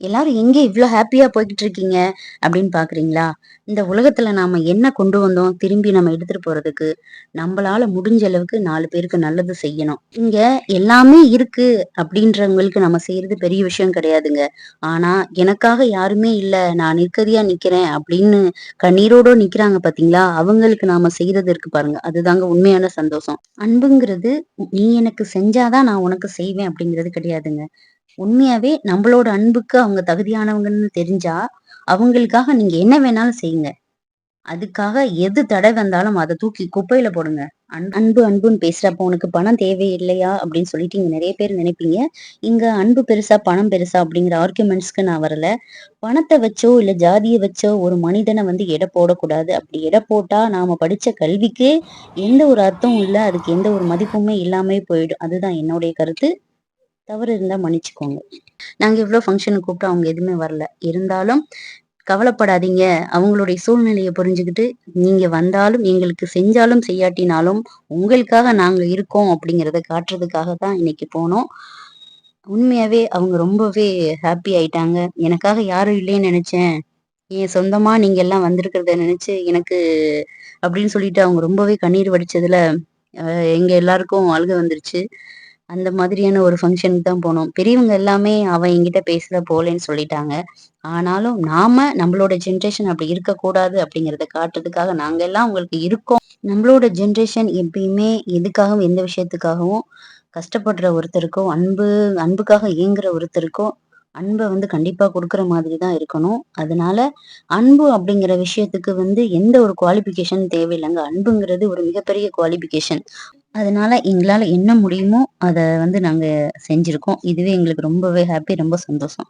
எல்லாரும் எங்க இவ்ளோ ஹாப்பியா போய்கிட்டு இருக்கீங்க அப்படின்னு பாக்குறீங்களா? இந்த உலகத்துல நாம என்ன கொண்டு வந்தோம் திரும்பி நம்ம எடுத்துட்டு போறதுக்கு? நம்மளால முடிஞ்ச அளவுக்கு நாலு பேருக்கு நல்லது செய்யணும். இங்க எல்லாமே இருக்கு அப்படின்றவங்களுக்கு நம்ம செய்யறது பெரிய விஷயம் கிடையாதுங்க. ஆனா எனக்காக யாருமே இல்லை நான் நிர்கதியா நிக்கிறேன் அப்படின்னு கண்ணீரோட நிக்கிறாங்க பாத்தீங்களா? அவங்களுக்கு நாம செய்யறது இருக்கு பாருங்க. அதுதாங்க உண்மையான சந்தோஷம். அன்புங்கிறது நீ எனக்கு செஞ்சாதான் நான் உனக்கு செய்வேன் அப்படிங்கிறது கிடையாதுங்க. உண்மையாவே நம்மளோட அன்புக்கு அவங்க தகுதியானவங்கன்னு தெரிஞ்சா, அவங்களுக்காக நீங்க என்ன வேணாலும் செய்யுங்க. அதுக்காக எது தடை வந்தாலும் அதை தூக்கி குப்பையில போடுங்க. அன் அன்பு அன்புன்னு பேசுறப்ப உனக்கு பணம் தேவையில்லையா? அப்படின்னு சொல்லிட்டு இங்க நிறைய பேர் நினைப்பீங்க. இங்க அன்பு பெருசா, பணம் பெருசா அப்படிங்கிற ஆர்குமெண்ட்ஸ்க்கு நான் வரல. பணத்தை வச்சோ, இல்ல ஜாதியை வச்சோ ஒரு மனிதனை வந்து எடை போடக்கூடாது. அப்படி எடை போட்டா நாம படிச்ச கல்விக்கு எந்த ஒரு அர்த்தமும் இல்லை அதுக்கு எந்த ஒரு மதிப்புமே இல்லாமயே போயிடும். அதுதான் என்னுடைய கருத்து. தவறு இருந்தா மன்னிச்சுக்கோங்க. நாங்க இவ்ளோ ஃபங்க்ஷனுக்கு கூப்பிட்டு அவங்க எதுவுமே வரல. இருந்தாலும் கவலைப்படாதீங்க. அவங்களுடைய சூழ்நிலையை புரிஞ்சுக்கிட்டு நீங்க வந்தாலும், எங்களுக்கு செஞ்சாலும், செய்யாட்டினாலும் உங்களுக்காக நாங்க இருக்கோம் அப்படிங்கிறத காட்டுறதுக்காக தான் இன்னைக்கு போனோம். உண்மையாவே அவங்க ரொம்பவே ஹாப்பி ஆயிட்டாங்க. எனக்காக யாரும் இல்லைன்னு நினைச்சேன் என் சொந்தமா நீங்க எல்லாம் வந்திருக்கிறத நினைச்சு எனக்கு அப்படின்னு சொல்லிட்டு அவங்க ரொம்பவே கண்ணீர் வடிச்சதுல, எங்க எல்லாருக்கும் அழுக வந்துருச்சு. அந்த மாதிரியான ஒரு ஃபங்க்ஷனுக்கு தான் போனோம். பெரியவங்க எல்லாமே அவ என்கிட்ட பேசல, போலேன்னு சொல்லிட்டாங்க. ஆனாலும் நாம நம்மளோட ஜென்ரேஷன் அப்படி இருக்கக்கூடாது அப்படிங்கிறத காட்டுறதுக்காக நாங்க எல்லாம் உங்களுக்கு இருக்கோம். நம்மளோட ஜென்ரேஷன் எப்பயுமே எதுக்காகவும், எந்த விஷயத்துக்காகவும் கஷ்டப்படுற ஒருத்தருக்கோ, அன்பு அன்புக்காக இயங்குற ஒருத்தருக்கோ, அன்பை வந்து கண்டிப்பா கொடுக்குற மாதிரி தான் இருக்கணும். அதனால அன்பு அப்படிங்கிற விஷயத்துக்கு வந்து எந்த ஒரு குவாலிஃபிகேஷன் தேவையில்லைங்க அன்புங்கிறது ஒரு மிகப்பெரிய குவாலிபிகேஷன் அதனால எங்களால் என்ன முடியுமோ அதை வந்து நாங்கள் செஞ்சுருக்கோம் இதுவே எங்களுக்கு ரொம்பவே ஹாப்பி ரொம்ப சந்தோஷம்.